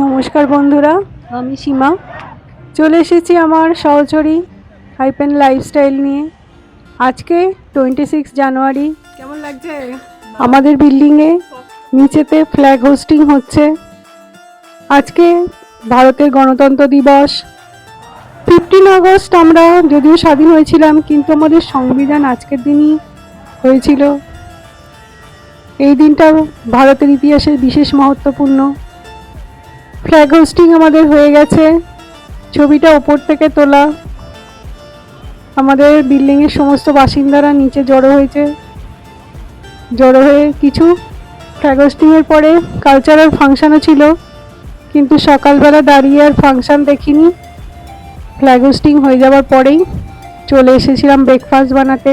নমস্কার বন্ধুরা আমি সীমা। চলে এসেছি আমার সহচরী হাইপেন লাইফস্টাইল নিয়ে। আজকে টোয়েন্টি সিক্স জানুয়ারি। কেমন লাগছে? আমাদের বিল্ডিংয়ে নিচেতে ফ্ল্যাগ হোস্টিং হচ্ছে। আজকে ভারতের গণতন্ত্র দিবস। ফিফটিন আগস্ট আমরা যদিও স্বাধীন হয়েছিলাম কিন্তু আমাদের সংবিধান আজকের দিনই হয়েছিল। এই দিনটা ভারতের ইতিহাসে বিশেষ মহত্বপূর্ণ। ফ্ল্যাগ হোস্টিং আমাদের হয়ে গেছে। ছবিটা ওপর থেকে তোলা। আমাদের বিল্ডিংয়ের সমস্ত বাসিন্দারা নিচে জড়ো হয়েছে। জড়ো হয়ে কিছু ফ্ল্যাগ হোস্টিংয়ের পরে কালচারাল ফাংশনও ছিল। কিন্তু সকালবেলা দাঁড়িয়ে আর ফাংশন দেখিনি। ফ্ল্যাগ হোস্টিং হয়ে যাওয়ার পরেই চলে এসেছিলাম ব্রেকফাস্ট বানাতে।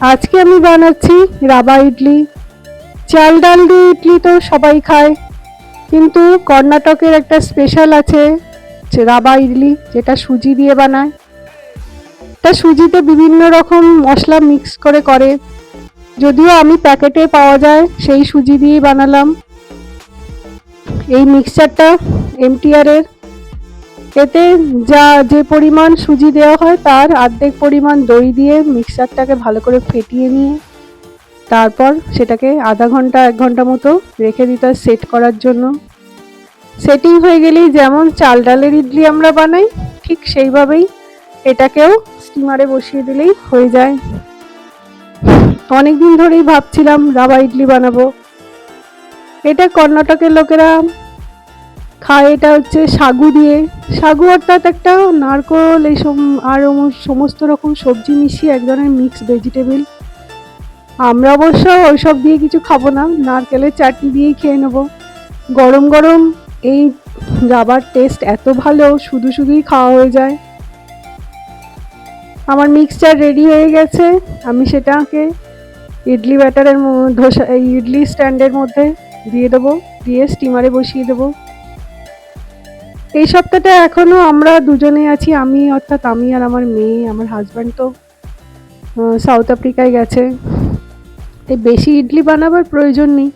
আজকে আমি বানাচ্ছি রাবা ইডলি। চাল ডাল দিয়ে ইডলি তো সবাই খায়। কিন্তু কর্ণাটকের একটা স্পেশাল আছে রাবা ইডলি, যেটা সুজি দিয়ে বানায়। তা সুজিতে বিভিন্ন রকম মশলা মিক্স করে করে। যদিও আমি প্যাকেটে পাওয়া যায়, সেই সুজি দিয়ে বানালাম। এই মিক্সচারটা এমটিআরের এতে যা, যে পরিমাণ সুজি দেওয়া হয়, তার অর্ধেক পরিমাণ দই দিয়ে মিক্সচারটাকে ভালো করে ফেটিয়ে নিয়ে তারপর সেটাকে আধা ঘণ্টা, এক ঘণ্টা মতো রেখে দিতে সেট করার জন্য। সেটিং হয়ে গেলেই যেমন চাল ডালের ইডলি আমরা বানাই, ঠিক সেইভাবেই এটাকেও স্টিমারে বসিয়ে দিলেই হয়ে যায়। অনেক দিন ধরেই ভাবছিলাম রাবা ইডলি বানাবো। এটা কর্ণাটকের লোকেরা খায়, এটা হচ্ছে সাগু দিয়ে। সাগু অর্থাৎ একটা নারকোল এই সম- আর সমস্ত রকম সবজি মিশিয়ে এক ধরনের মিক্স ভেজিটেবল আমরা অবশ্য ওইসব দিয়ে কিছু খাব না, নারকেলের চাটনি দিয়েই খেয়ে নেব। গরম গরম এই রাবার টেস্ট এত ভালো, শুধু শুধুই খাওয়া হয়ে যায়। আমার মিক্সচার রেডি হয়ে গেছে, আমি সেটাকে ইডলি ব্যাটারের ধোসা ইডলি স্ট্যান্ডের মধ্যে দিয়ে দেবো, দিয়ে স্টিমারে বসিয়ে দেবো। এই সপ্তাহটা এখনও আমরা দুজনে আছি, আমি অর্থাৎ আমি আর আমার মেয়ে, আমার হাজব্যান্ড তো সাউথ আফ্রিকায় গেছে। তাই বেশি ইডলি বানাবার প্রয়োজন নেই।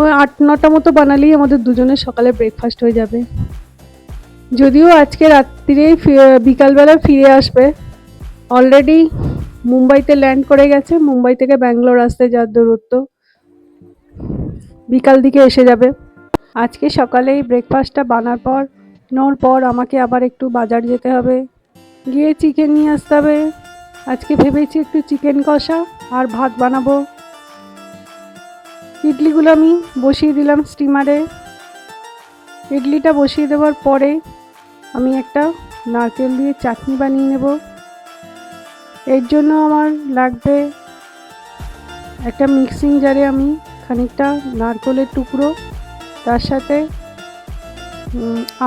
ওই আট, নটা মতো বানালেই আমাদের দুজনের সকালে ব্রেকফাস্ট হয়ে যাবে। যদিও আজকে রাত্রিরেই বিকালবেলা ফিরে আসবে। অলরেডি মুম্বাইতে ল্যান্ড করে গেছে। মুম্বাই থেকে ব্যাঙ্গালোর আসতে যার দূরত্ব বিকাল দিকে এসে যাবে। আজকে সকালেই ব্রেকফাস্টটা বানার পর নোর পর আমাকে আবার একটু বাজার যেতে হবে। গিয়ে চিকেন নিয়ে আসতে হবে। আজকে ভেবেছি একটু চিকেন কষা। আর ভাত বানাবো। ইডলিগুলো আমি বসিয়ে দিলাম স্টিমারে ইডলিটা বসিয়ে দেওয়ার পরে আমি একটা নারকেল দিয়ে চাটনি বানিয়ে নেব। এর জন্য আমার লাগবে একটা মিক্সিং জারে আমি খানিকটা নারকেলের টুকরো, তার সাথে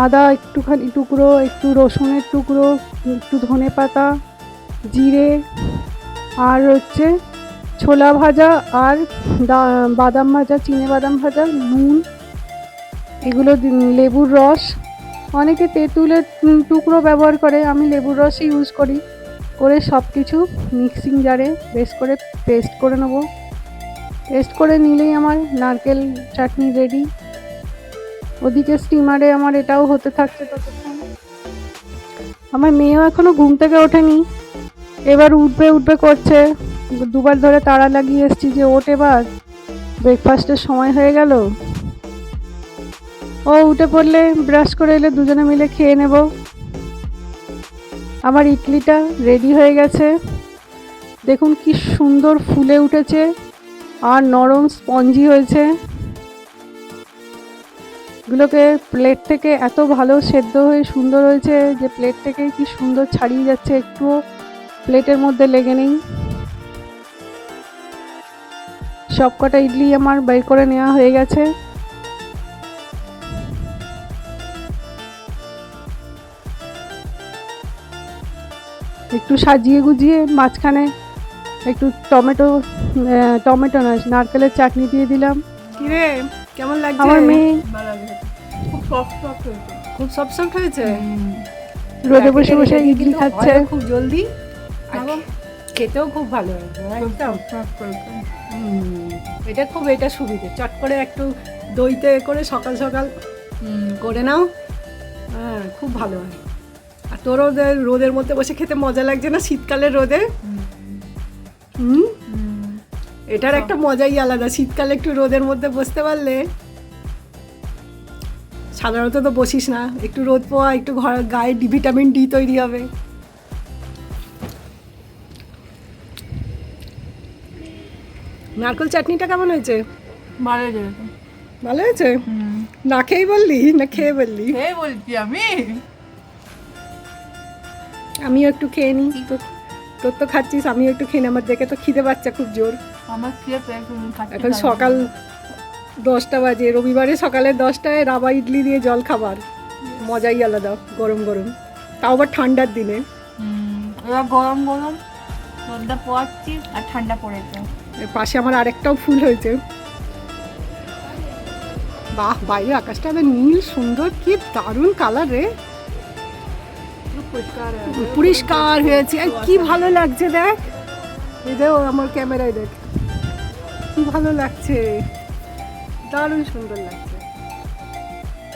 আদা একটুখানি টুকরো, একটু রসুনের টুকরো, একটু ধনে পাতা জিরে আর হচ্ছে ছোলা ভাজা আর বাদাম ভাজা, চিনে বাদাম ভাজা, নুন, এগুলো লেবুর রস। অনেকে তেঁতুলের টুকরো ব্যবহার করে, আমি লেবুর রসই ইউজ করি। করে সব কিছু মিক্সিং জারে বেশ করে পেস্ট করে নেব। পেস্ট করে নিলেই আমার নারকেল চাটনি রেডি ওদিকে স্টিমারে আমার এটাও হতে থাকছে ততক্ষণ। আমার মেয়েও এখনও ঘুম থেকে ওঠেনি। এবার উঠবে উঠবে করছে। দুবার ধরে তাড়া লাগিয়ে এসছি যে, ওঠ এবার। ব্রেকফাস্টের সময় হয়ে গেল। ও উঠে পড়লে ব্রাশ করে এলে দুজনে মিলে খেয়ে নেব। আমার ইডলিটা রেডি হয়ে গেছে। দেখুন কি সুন্দর ফুলে উঠেছে আর নরম স্পঞ্জি হয়েছে। এগুলোকে প্লেট থেকে এত ভালো সেদ্ধ হয়ে সুন্দর হয়েছে যে প্লেট থেকে কি সুন্দর ছাড়িয়ে যাচ্ছে একটুও। প্লেটের মধ্যে লেগে নেই। সব কটা ইডলি আমার বের করে নেওয়া হয়ে গেছে। একটু সাজিয়ে গুজিয়ে মাঝখানে একটু টমেটো টমেটো না নারকেলের চাটনি দিয়ে দিলাম। কিরে কেমন লাগছে? আমার মেয়ে। খুব সফট সফট হয়েছে। খুব সফট সফট হয়েছে? রোদে বসে বসে ইডলি খাচ্ছে। খুব জলদি। খেতেও খুব ভালো একদম। হুম। এটা খুব এটা সুবিধে। চট করে একটু দইতে করে সকাল সকাল করে নাও। হ্যাঁ খুব ভালো হয়। আর তোরও রোদের মধ্যে বসে খেতে মজা লাগছে না শীতকালের রোদে? হুম। এটার একটা মজাই আলাদা শীতকালে একটু রোদের মধ্যে বসতে পারলে। সাধারণত তো বসিস না একটু রোদ পোয়া একটু ঘর গায়ে ডি ভিটামিন ডি তৈরি হবে। নারকল চাটনিটা কেমন হয়েছে? ভালো যেত ভালো হয়েছে? না খেয়েই বললি না খেয়ে বললি? হে বলছি আমি। আমিও একটু খেয়ে নিই। তো তোর তো খাচ্ছিস আমিও একটু খেয়ে আমার দেখে তো খিদে পাচ্ছে খুব জোর। আমার খেয়ে এখন সকাল দশটা বাজে। রবিবারে সকালে দশটায় রাবা ইডলি দিয়ে জল খাবার। মজাই আলাদা গরম গরম। তাও আবার ঠান্ডার দিনে। গরম গরম রোদটা পোয়াচ্ছি আর ঠান্ডা পড়েছে। পাশে আমার আরেকটাও ফুল হয়েছে। বাহ বাইরে আকাশটা এত নীল সুন্দর কি দারুণ কালার রে। পরিষ্কার হয়েছে। আর কি ভালো লাগছে দেখ। এই দেখ আমার ক্যামেরায় দেখ। কি ভালো লাগছে। দারুণ সুন্দর লাগছে।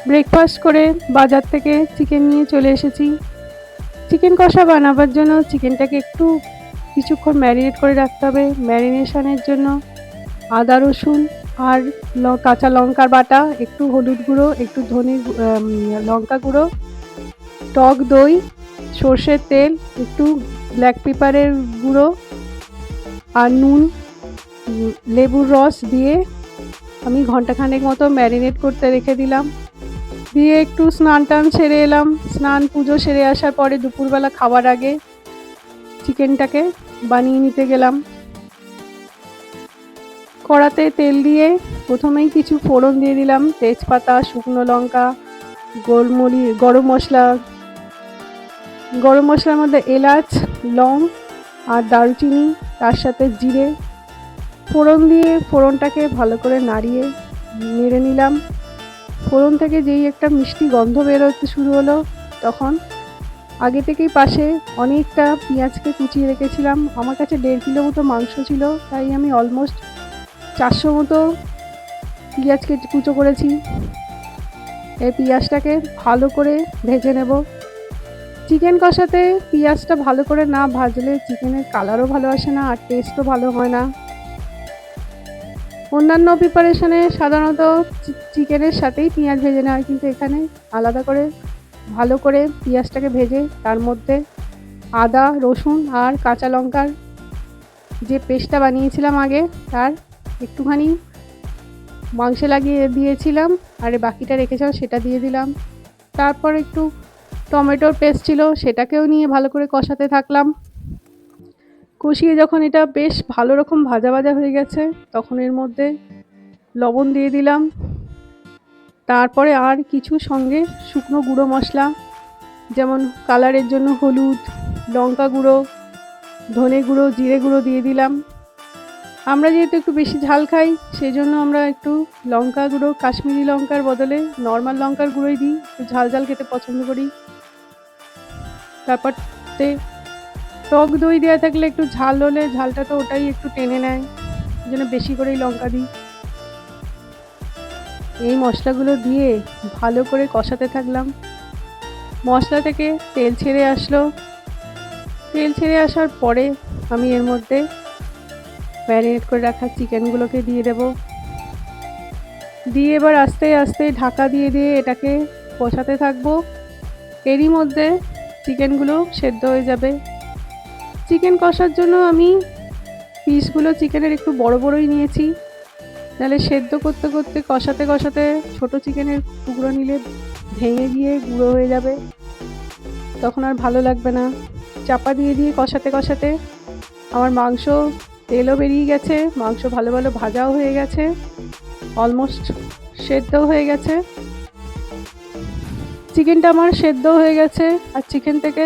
ব্রেকফাস্ট করে বাজার থেকে চিকেন নিয়ে চলে এসেছি। চিকেন কষা বানাবার জন্য চিকেনটাকে একটু কিছুক্ষণ ম্যারিনেট করে রাখতে হবে। ম্যারিনেশনের জন্য আদা, রসুন আর কাঁচা লঙ্কার বাটা, একটু হলুদ গুঁড়ো, একটু ধনে লঙ্কা গুঁড়ো, টক দই, সর্ষের তেল, একটু ব্ল্যাক পেপারের গুঁড়ো আর নুন লেবুর রস দিয়ে আমি ঘন্টাখানেক মতো ম্যারিনেট করতে রেখে দিলাম। দিয়ে একটু স্নান টান সেরে এলাম। স্নান পুজো সেরে আসার পরে দুপুরবেলা খাবার আগে চিকেনটাকে বানিয়ে নিতে গেলাম। কড়াতে তেল দিয়ে প্রথমেই কিছু ফোড়ন দিয়ে দিলাম। তেজপাতা, শুকনো লঙ্কা, গোলমরি, গরম মশলা। গরম মশলার মধ্যে এলাচ, লং আর দারুচিনি, তার সাথে জিরে। ফোড়ন দিয়ে ফোড়নটাকে ভালো করে নাড়িয়ে নেড়ে নিলাম। ফোড়ন থেকে যেই একটা মিষ্টি গন্ধ বেরোতে শুরু হলো, তখন আগে থেকেই পাশে অনেকটা পেঁয়াজকে কুচিয়ে রেখেছিলাম। আমার কাছে দেড় কিলো মতো মাংস ছিল, তাই আমি অলমোস্ট চারশো মতো পেঁয়াজকে কুচো করেছি। এই পেঁয়াজটাকে ভালো করে ভেজে নেব। চিকেন কষাতে পেঁয়াজটা ভালো করে না ভাজলে চিকেনের কালারও ভালো আসে না, আর টেস্টও ভালো হয় না। অন্যান্য প্রিপারেশনে সাধারণত চিকেনের সাথেই পেঁয়াজ ভেজে নেওয়া হয়, কিন্তু এখানে আলাদা করে ভালো করে পেঁয়াজটাকে ভেজে, তার মধ্যে আদা, রসুন আর কাঁচা লঙ্কার যে পেস্টটা বানিয়েছিলাম আগে, তার একটুখানি মাংসে লাগিয়ে দিয়েছিলাম, আর বাকিটা রেখেছিলাম সেটা দিয়ে দিলাম। তারপর একটু টমেটোর পেস্ট ছিল, সেটাকেও নিয়ে ভালো করে কষাতে থাকলাম। কষিয়ে যখন এটা বেশ ভালো রকম ভাজা ভাজা হয়ে গেছে, তখন এর মধ্যে লবণ দিয়ে দিলাম। তারপরে আর কিছু সঙ্গে শুকনো গুঁড়ো মশলা, যেমন কালারের জন্য হলুদ, লঙ্কা গুঁড়ো, ধনে গুঁড়ো, জিরে গুঁড়ো দিয়ে দিলাম। আমরা যেহেতু একটু বেশি ঝাল খাই সেই জন্য আমরা একটু লঙ্কা গুঁড়ো, কাশ্মীরি লঙ্কার বদলে নর্মাল লঙ্কার গুঁড়োই দিই, একটু ঝাল ঝাল খেতে পছন্দ করি। তারপর তে টক দই দেওয়া থাকলে একটু ঝাল হলে ঝালটা তো ওটাই একটু টেনে নেয় জন্য বেশি করেই লঙ্কা দিই। এই মশলাগুলো দিয়ে ভালো করে কষাতে থাকলাম। মশলা থেকে তেল ছেড়ে আসলো। তেল ছেড়ে আসার পরে আমি এর মধ্যে ম্যারিনেট করে রাখা চিকেনগুলোকে দিয়ে দেব। দিয়ে এবার আস্তে আস্তে ঢাকা দিয়ে দিয়ে এটাকে কষাতে থাকব। এরই মধ্যে চিকেনগুলো সেদ্ধ হয়ে যাবে। চিকেন কষার জন্য আমি পিসগুলো চিকেনের একটু বড় বড়ই নিয়েছি। নাহলে সেদ্ধ করতে করতে কষাতে কষাতে ছোট চিকেনের টুকরো নিলে ভেঙে গিয়ে গুঁড়ো হয়ে যাবে। তখন আর ভালো লাগবে না। চাপা দিয়ে দিয়ে কষাতে কষাতে আমার মাংস তেলও বেরিয়ে গেছে, মাংস ভালো ভালো ভাজাও হয়ে গেছে অলমোস্ট সেদ্ধও হয়ে গেছে। চিকেনটা আমার সেদ্ধ হয়ে গেছে আর চিকেন থেকে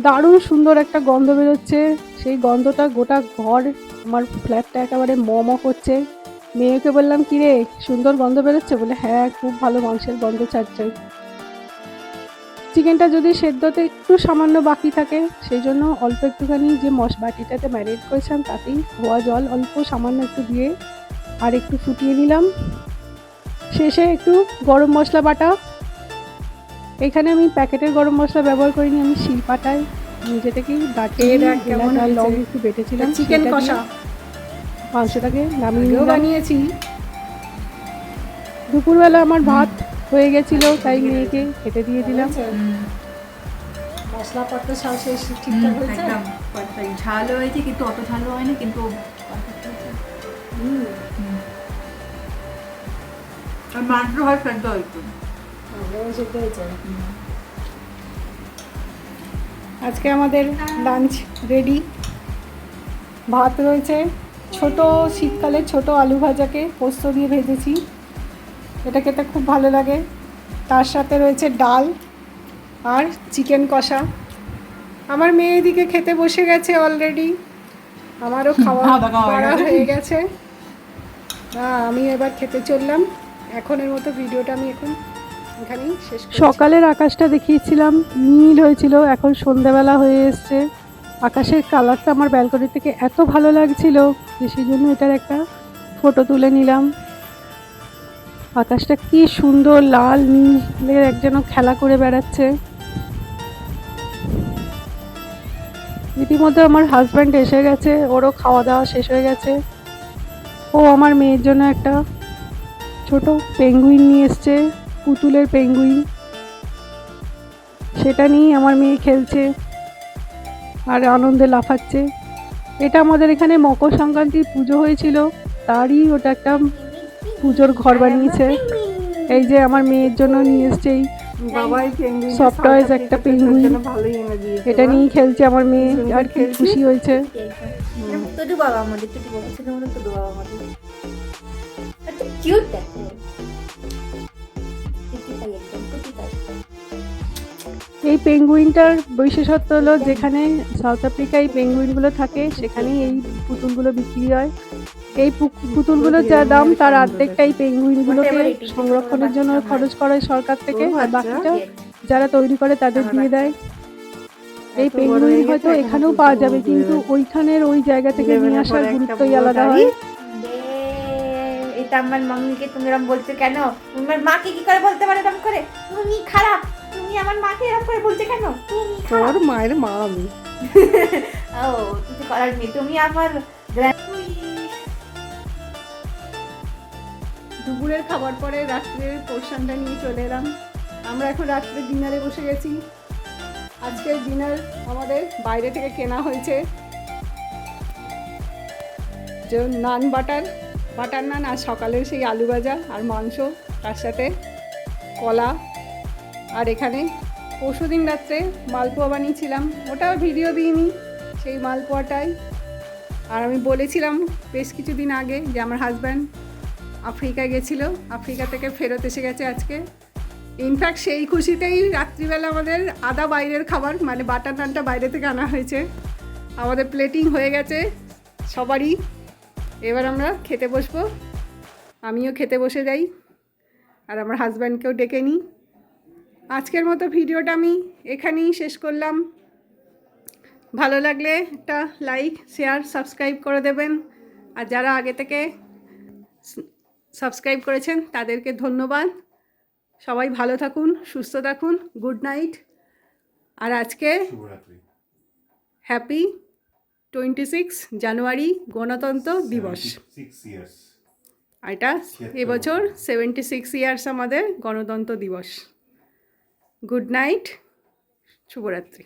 দারুণ সুন্দর একটা গন্ধ বেরোচ্ছে। সেই গন্ধটা গোটা ঘর, আমার ফ্ল্যাটটা একেবারে ম করছে। মেয়েকে বললাম কি রে সুন্দর গন্ধ বেরোচ্ছে? বলে হ্যাঁ খুব ভালো মাংসের গন্ধ ছাড়ছে। চিকেনটা যদি সেদ্ধতে একটু সামান্য বাকি থাকে সেই জন্য অল্প একটুখানি যে মশ বাটিটাতে ম্যারিনেট করেছিলাম তাতেই ধোয়া জল অল্প সামান্য একটু দিয়ে আর একটু ফুটিয়ে নিলাম। শেষে একটু গরম মশলা বাটা। এখানে আমি প্যাকেটের গরম মশলা ব্যবহার করিনি আমি শিল পাটায় নিজে থেকেই আর লং একটু বেটেছিলাম চিকেন কষা। মাংসটাকে নামিয়ে বানিয়েছি। দুপুরবেলা আমার ভাত হয়ে গেছিল তাই মেয়েকে খেতে দিয়ে দিলাম। মশলাপত্র সব শেষ ঠিকঠাক হয়েছে? ঝাল হয়েছে কিন্তু অত হয়নি কিন্তু আর মাংস হয় সেদ্ধ সেদ্ধ হয়েছে। আজকে আমাদের লাঞ্চ রেডি ভাত রয়েছে। ছোট শীতকালে ছোট আলু ভাজাকে পোস্ত দিয়ে ভেজেছি। এটা খেতে খুব ভালো লাগে। তার সাথে রয়েছে ডাল আর চিকেন কষা। আমার মেয়ে এদিকে খেতে বসে গেছে অলরেডি আমারও খাওয়া দাওয়া হয়ে গেছে। আমি এবার খেতে চললাম। এখনের মতো ভিডিওটা আমি এখন এখানেই শেষ সকালের আকাশটা দেখিয়েছিলাম নীল হয়েছিল এখন সন্ধ্যাবেলা হয়ে এসছে। আকাশের কালারটা আমার ব্যালকনি থেকে এত ভালো লাগছিল যে সেই জন্য এটার একটা ফটো তুলে নিলাম। আকাশটা কি সুন্দর, লাল, নীলের এক যেন খেলা করে বেড়াচ্ছে। ইতিমধ্যে আমার হাজব্যান্ড এসে গেছে, ওরও খাওয়া দাওয়া শেষ হয়ে গেছে। ও আমার মেয়ের জন্য একটা ছোট পেঙ্গুইন নিয়ে এসছে, পুতুলের পেঙ্গুইন সেটা নিয়েই আমার মেয়ে খেলছে। আর আনন্দে লাফাচ্ছে। এটা আমাদের এখানে মকর সংক্রান্তির পুজো হয়েছিল তারই ওটা একটা পুজোর ঘর বানিয়েছে। এই যে আমার মেয়ের জন্য নিয়ে এসছে এই পেঙ্গুইন একটা দিয়েছে এটা নিয়েই খেলছে আমার মেয়ে আর কি খুশি হয়েছে। বাবা আমাদের বাবা আমাদের। কিউট এই পেঙ্গুইনটার বিশেষত্ব হলো যেখানে সাউথ আফ্রিকায় পেঙ্গুইনগুলো থাকে, সেখানেই এই পুতুলগুলো বিক্রি হয়। এই পু- পুতুলগুলোর যা দাম, তার অর্ধেকটা এই পেঙ্গুইনগুলোকে সংরক্ষণের জন্য খরচ করা সরকার থেকে, আর বাকিটা যারা তৈরি করে তাদের দিয়ে দেয়। এই পেঙ্গুইন হয়তো এখানেও পাওয়া যাবে, কিন্তু ওইখানের ওই জায়গা থেকে নিয়ে আসার গুরুত্বই আলাদা হয়। এটা আমার মাম্মিকে তুমি এরকম বলছো কেন? তোমার মাকে কি করে বলতে পারে এরকম করে? তুমি খারাপ। তুমি আমার মাকে এরকম করে বলছো কেন? তুমি তোর মায়ের মা আমি। ও কিছু করার নেই। তুমি আমার দুপুরের খাবার পরে রাত্রের পোর্শনটা নিয়ে চলে এলাম। আমরা এখন রাত্রে ডিনারে বসে গেছি। আজকের ডিনার আমাদের বাইরে থেকে কেনা হয়েছে। যে নান বাটার বাটার নান আর সকালে সেই আলু ভাজা আর মাংস, তার সাথে কলা। আর এখানে পরশু দিন রাত্রে মালপোয়া বানিয়েছিলাম, ওটাও ভিডিও দিইনি সেই মালপোয়াটাই। আর আমি বলেছিলাম বেশ কিছুদিন আগে যে আমার হাজব্যান্ড আফ্রিকা গেছিল, আফ্রিকা থেকে ফেরত এসে গেছে আজকে। ইনফ্যাক্ট সেই খুশিতেই রাত্রিবেলা আমাদের আদা বাইরের খাবার মানে বাটার নানটা বাইরে থেকে আনা হয়েছে। আমাদের প্লেটিং হয়ে গেছে, সবারই এবার আমরা খেতে বসবো। আমিও খেতে বসে যাই আর আমার হাজব্যান্ডকেও ডেকে নিই। আজকের মতো ভিডিওটা আমি এখানেই শেষ করলাম। ভালো লাগলে একটা লাইক শেয়ার সাবস্ক্রাইব করে দেবেন। আর যারা আগে থেকে সাবস্ক্রাইব করেছেন তাদেরকে ধন্যবাদ। সবাই ভালো থাকুন সুস্থ থাকুন গুড নাইট আর আজকে হ্যাপি টোয়েন্টি সিক্স জানুয়ারি গণতন্ত্র দিবস। এটা এবছর সেভেন্টি সিক্স ইয়ার্স আমাদের গণতন্ত্র দিবস। গুড নাইট শুভরাত্রি।